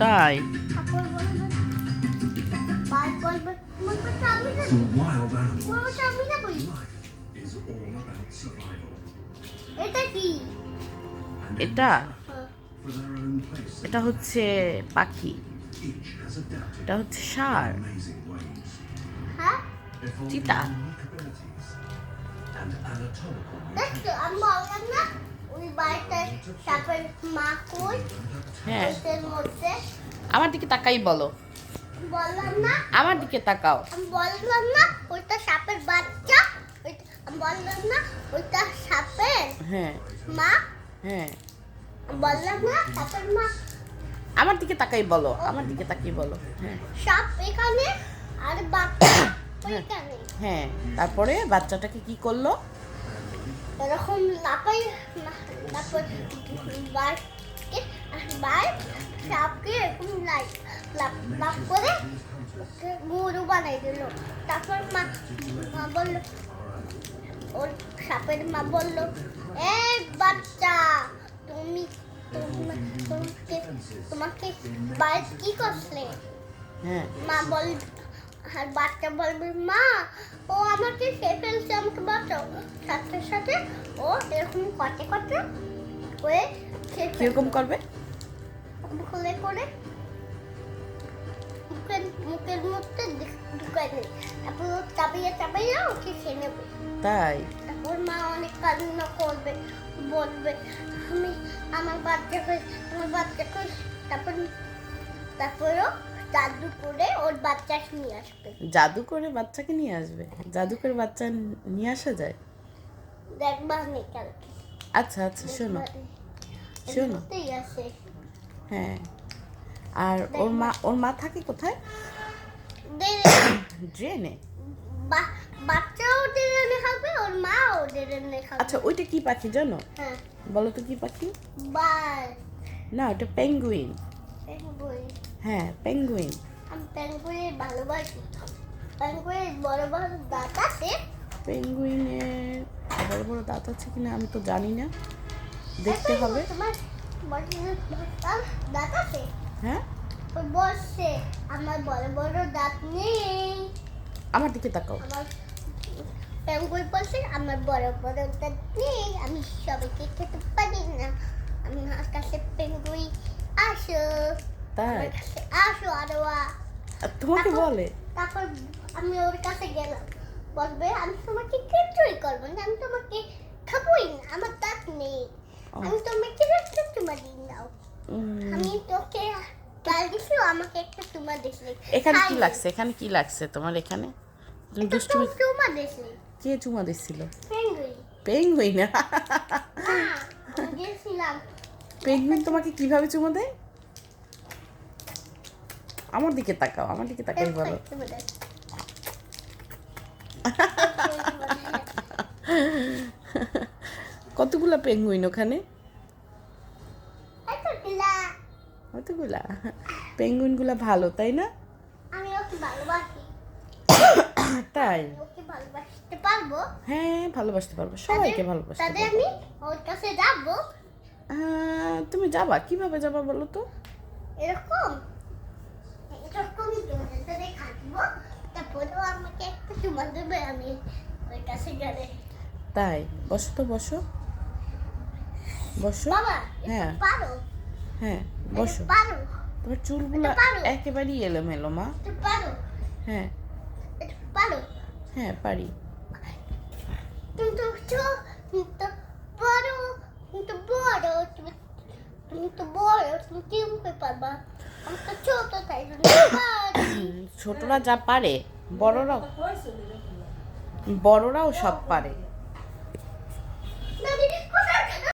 তাই এটা এটা হচ্ছে পাখি এটা হচ্ছে সার মধ্যে আমার দিকে তাকাই বলো। বললাম না আমার দিকে তাকাও। আমি বললাম না ওইটা সাপের বাচ্চা বললাম না ওইটা সাপের হ্যাঁ। মা হ্যাঁ। বললাম না সাপের মা আমার দিকে তাকাই বলো। আমার দিকে তাকিয়ে বলো। হ্যাঁ। সাপ এখানে আর বাচ্চা হ্যাঁ। তারপরে বাচ্চাটাকে কি করল? এরকম লাপাই বার সাপকে এরকম লাই লাপ লাপ করে গরু বানাই দিল। তারপর মা মা বলল ওর সাপের মা বলল বাচ্চা তুমি তুমি- তোমাকে তোমাকে বাইরে কি করলে? হ্যাঁ। মা বল আর বাচ্চা বলবে মা ও আমাকে খেয়ে ফেলছে আমাকে বাঁচাও। সাথে সাথে ও এরকম কটে কটে ফেলবে। কীরকম করবে? খুলে করে মুখের মুখের মধ্যে ঢুকাই নেবে তারপর ও চাপিয়ে চাপিয়ে ওকে খেয়ে নেবে। তাই? তারপর মা অনেক কান্না করবে বলবে আমি আমার বাচ্চাকে আমার বাচ্চাকে তারপর তারপরও জাদু করে ওর বাচ্চা নিয়ে আসবে। জাদু করে বাচ্চাকে নিয়ে আসবে? জাদু করে বাচ্চা নিয়ে আসা যায়? দেখবা নেই কালকে। আচ্ছা আচ্ছা শোনো। শোনো। হ্যাঁ। আর ওর মা ওর মা থাকে কোথায়? ড্রেনে? বাচ্চাও এনে খাবে ওর মা ওদের এনে খাবে আচ্ছা ওইটা কি পাখি জানো? হ্যাঁ। বলো তো কি পাখি? বাস না ওটা পেঙ্গুইন। পেঙ্গুইন। হ্যাঁ পেঙ্গুইন আমি পেঙ্গুইন ভালোবাসি। পেঙ্গুইন বড় বড় দাঁত আছে। পেঙ্গুইনের বড় বড় দাঁত আছে কিনা আমি তো জানি না। দেখতে হবে। দাঁত আছে? হ্যাঁ? বসছে। আমার বড় বড় দাঁত নেই। আমার দিকে তাকাও। আমার পেঙ্গুইন বলছে আমার বড় বড় দাঁত নেই। আমি সবাইকে খেতে পারি না। আমি আসো তাই আসো আরোয়া তোমাকে বলে। তারপর আমি ওর কাছে গেলাম। বলবে আমি তোমাকে কিছুই করব না আমি তোমাকে খাবোই না আমার দাঁত নেই। আমি তোমাকে একটা চুমা নাও উম, আমি তোকে দিছি আমাকে একটা চুমা দিছিলি এখানে কি লাগছে? এখানে কি লাগছে তোমার এখানে? তুমি দুষ্টুমি চুমা দিছিলি কে চুমা দিচ্ছিল পেঙ্গুই পেঙ্গুইন দিয়েছিলাম। পেঙ্গুইন তোমাকে কীভাবে চুমা দেয়? আমার দিকে তাকাও আমার দিকে তাকাই বলো দেয়। কতগুলা পেঙ্গুইন ওখানে? কতগুলা? পেঙ্গুইনগুলা ভালো তাই না? আমি ওকে ভালোবাসি। তাই? ওকে ভালোবাসতে পারব। হ্যাঁ ভালোবাসতে পারব সবাইকে ভালোবাসতে আমি ওর কাছে যাব। তুমি যাবা? কীভাবে যাবা বলো তো? এরকম? এরকম জোরে খাটবো তারপরেও আমাকে একটা চুমা দেবে আমি ওর কাছে গেলে তাই বসো তো বসো। বসো। বাবা হ্যাঁ। পারো। হ্যাঁ বসো। পারো। তোমার চুলগুলো? একেবারেই এলোমেলো মা। পারো। হ্যাঁ। পারো। হ্যাঁ পারি। তুমি তো বড় তুমি তো বড় তুমি তুমি তো বড় তুমি কীভাবে পারবা? ছোটরা যা পারে বড়রাও বড়রাও সব পারে।